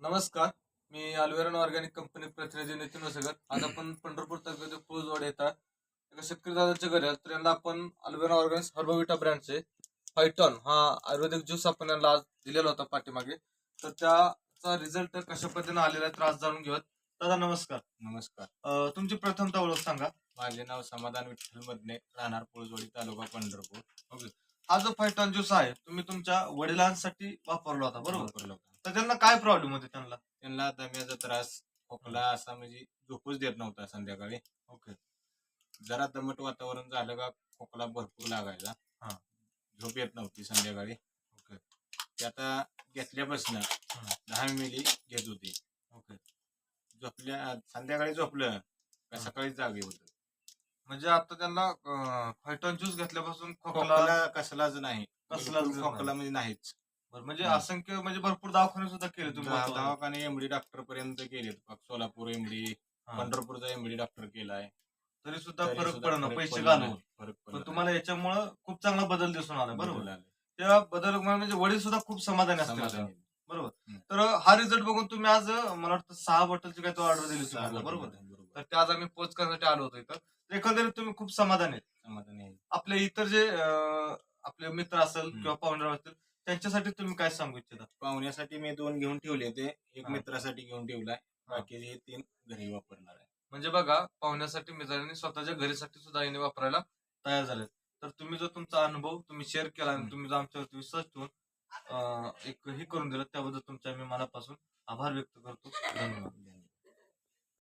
नमस्कार. मी अल्वेरन organic company प्रतिनिधी नितीन वसगर. आज आपण पंढरपूर तालुक्यातील पुळजवाड येतात. एका शेतकरी दादाच्या घरी. तर यांना आपण अल्वेरन ऑर्गॅनिक हर्बोविटा ब्रँडचे फायटॉन हा आयुर्वेदिक ज्यूस आपण यांना आज दिलेला होता पाठीमागे. तर त्याचा रिझल्ट कशा पद्धतीने आलेला आहे तर आज जाणून घेऊयात. दादा नमस्कार. नमस्कार. अं, तुमची प्रथमता ओळख सांगा. माझे नाव समाधान विठ्ठल मधने राहणार पोळजोडी तालुका पंढरपूर. हा जो फायटॉन ज्यूस आहे तुम्ही तुमच्या वडिलांसाठी वापरला होता बरोबर? वापरला होता. तर त्यांना काय प्रॉब्लेम होते त्यांना? त्यांना दम्याचा त्रास खोकला असा म्हणजे झोपूच देत नव्हता संध्याकाळी. ओके. जरा दमट वातावरण झालं का खोकला भरपूर लागायचा. हा. झोप येत नव्हती संध्याकाळी. ओके. ते आता घेतल्यापासून दहा मिली घेत होती. ओके. झोपल्या संध्याकाळी झोपलं का. सकाळी जागे होत. म्हणजे आता त्यांना फायटॉन ज्यूस घेतल्यापासून खोकला खोकला कसलाच नाही. कसलाच बिलकुल नाही. खोकला म्हणजे नाहीच. म्हणजे हम्म. असंख्य म्हणजे भरपूर दवाखाने सुद्धा केले तुम्ही दहा- वातावरण. दवाखाने एमडी डॉक्टर पर्यंत गेले सोलापूर एमडी हा. पंढरपूरचा एमडी डॉक्टर केलाय तरी सुद्धा तरी फरक सुद्धा पडणं फरक पैसे पडला घालून नाही. फरक पडला पण तुम्हाला याच्यामुळं खूप चांगला बदल दिसून आला नाही. बरोबर बदल आले. त्या बदल म्हणजे वडील सुद्धा खूप समाधानी. त्याच्यावर. बरोबर. तर हा रिझल्ट बघून तुम्ही आज मला वाटतं सहा बॉटलची काय तो ऑर्डर दिली तुम्हाला बरोबर बरोबर बरोबर तर ते आज आम्ही पोच करण्यासाठी आलो होतो इथं तर एकंदरीत तुम्ही खूप समाधानी आहेत समाधानी आहे. आपले इतर जे अं, आपले मित्र असेल हम्म. किंवा पाहुणे असतील त्यांच्यासाठी तुम्ही काय सांगू इच्छिता? पाहुण्यासाठी मी दोन घेऊन ठेवले ते. एक हा. मित्रासाठी घेऊन ठेवलाय. बाकीचे तीन घरी वापरणार आहे. म्हणजे बघा पाहुण्यासाठी मित्रांनी स्वतःच्या घरीसाठी सुद्धा याने वापरायला तयार झाले तर तुम्ही जो तुमचा अनुभव तुम्ही शेअर केला आणि हम्म. तुम्ही जो आमच्यावरती विश्वास ठेवून अं, एक हे करून दिलं त्याबद्दल तुमच्या मी मनापासून आभार व्यक्त करतो. धन्यवाद.